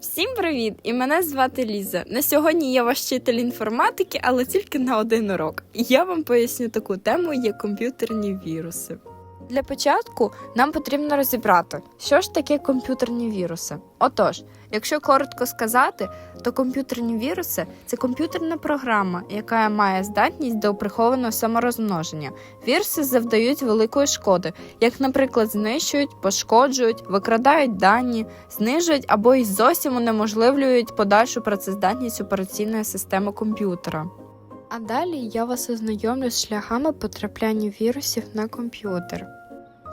Всім привіт! І мене звати Ліза. На сьогодні я ваш вчитель інформатики, але тільки на один урок. Я вам поясню таку тему, як комп'ютерні віруси. Для початку нам потрібно розібрати, що ж таке комп'ютерні віруси. Отож, якщо коротко сказати, то комп'ютерні віруси це комп'ютерна програма, яка має здатність до прихованого саморозмноження. Віруси завдають великої шкоди, як, наприклад, знищують, пошкоджують, викрадають дані, знижують або й зовсім унеможливлюють подальшу працездатність операційної системи комп'ютера. А далі я вас ознайомлю з шляхами потрапляння вірусів на комп'ютер.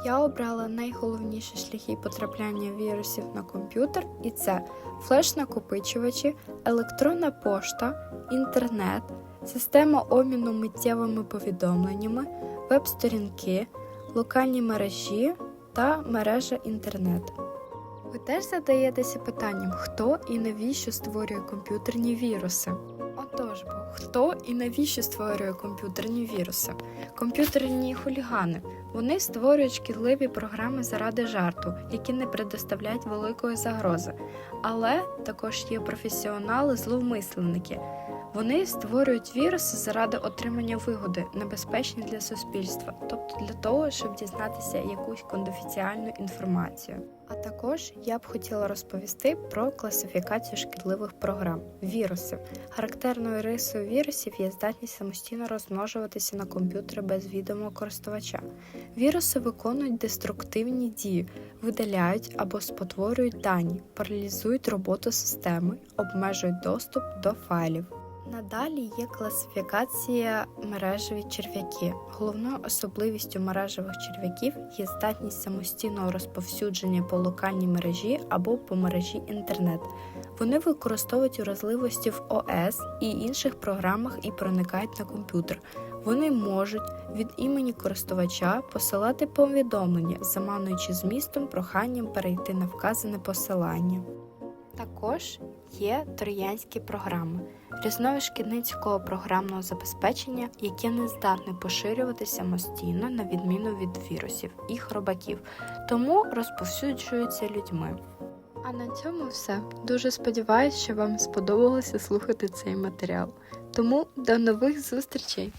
Я обрала найголовніші шляхи потрапляння вірусів на комп'ютер, і це флеш-накопичувачі, електронна пошта, інтернет, система обміну миттєвими повідомленнями, веб-сторінки, локальні мережі та мережа інтернет. Ви теж задаєтеся питанням, хто і навіщо створює комп'ютерні віруси? Отож бо, хто і навіщо створює комп'ютерні віруси? Комп'ютерні хулігани. Вони створюють шкідливі програми заради жарту, які не предоставляють великої загрози. Але також є професіонали-зловмисленники. Вони створюють віруси заради отримання вигоди, небезпечні для суспільства, тобто для того, щоб дізнатися якусь конфіденціальну інформацію. А також я б хотіла розповісти про класифікацію шкідливих програм. Віруси. Характерною рисою вірусів є здатність самостійно розмножуватися на комп'ютері без відомого користувача. Віруси виконують деструктивні дії, видаляють або спотворюють дані, паралізують роботу системи, обмежують доступ до файлів. Надалі є класифікація мережеві черв'яки. Головною особливістю мережевих черв'яків є здатність самостійного розповсюдження по локальній мережі або по мережі інтернет. Вони використовують уразливості в ОС і інших програмах і проникають на комп'ютер. Вони можуть від імені користувача посилати повідомлення, замануючи змістом проханням перейти на вказане посилання. Також є троянські програми, різновид шкідницького програмного забезпечення, яке не здатне поширюватися самостійно на відміну від вірусів і хробаків, тому розповсюджуються людьми. А на цьому все. Дуже сподіваюся, що вам сподобалося слухати цей матеріал. Тому до нових зустрічей!